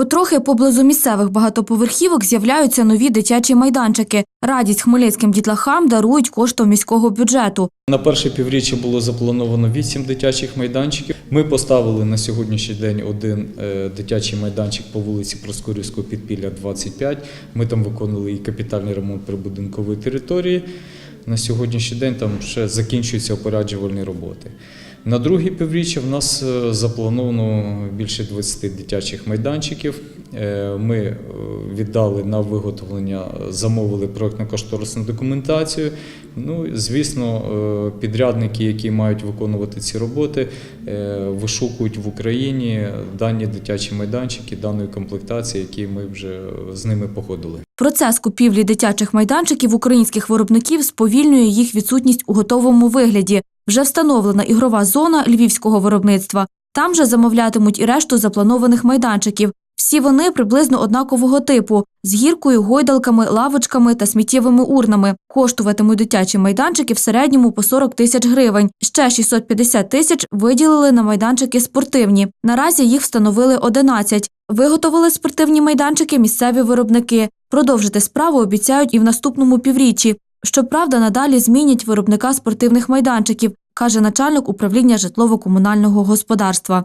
Потрохи поблизу місцевих багатоповерхівок з'являються нові дитячі майданчики. Радість хмельницьким дітлахам дарують коштом міського бюджету. На перше півріччя було заплановано 8 дитячих майданчиків. Ми поставили на сьогоднішній день один е, дитячий майданчик по вулиці Проскурівського підпілля 25. Ми там виконали і капітальний ремонт прибудинкової території. На сьогоднішній день там ще закінчуються опоряджувальні роботи. На друге півріччя в нас е, заплановано більше 20 дитячих майданчиків. Е, Ми е, віддали на виготовлення, замовили проектно-кошторисну документацію. Ну, звісно, е, підрядники, які мають виконувати ці роботи, вишукують в Україні дані дитячі майданчики даної комплектації, які ми вже з ними погодили. Процес купівлі дитячих майданчиків українських виробників сповільнює їх відсутність у готовому вигляді. Вже встановлена ігрова зона львівського виробництва. Там же замовлятимуть і решту запланованих майданчиків. Всі вони приблизно однакового типу з гіркою, гойдалками, лавочками та сміттєвими урнами. Коштуватимуть дитячі майданчики в середньому по 40 тисяч гривень. Ще 650 тисяч виділили на майданчики спортивні. Наразі їх встановили 11. Виготовили спортивні майданчики місцеві виробники. Продовжити справу обіцяють і в наступному півріччі. Щоправда, надалі змінять виробника спортивних майданчиків, каже начальник управління житлово-комунального господарства.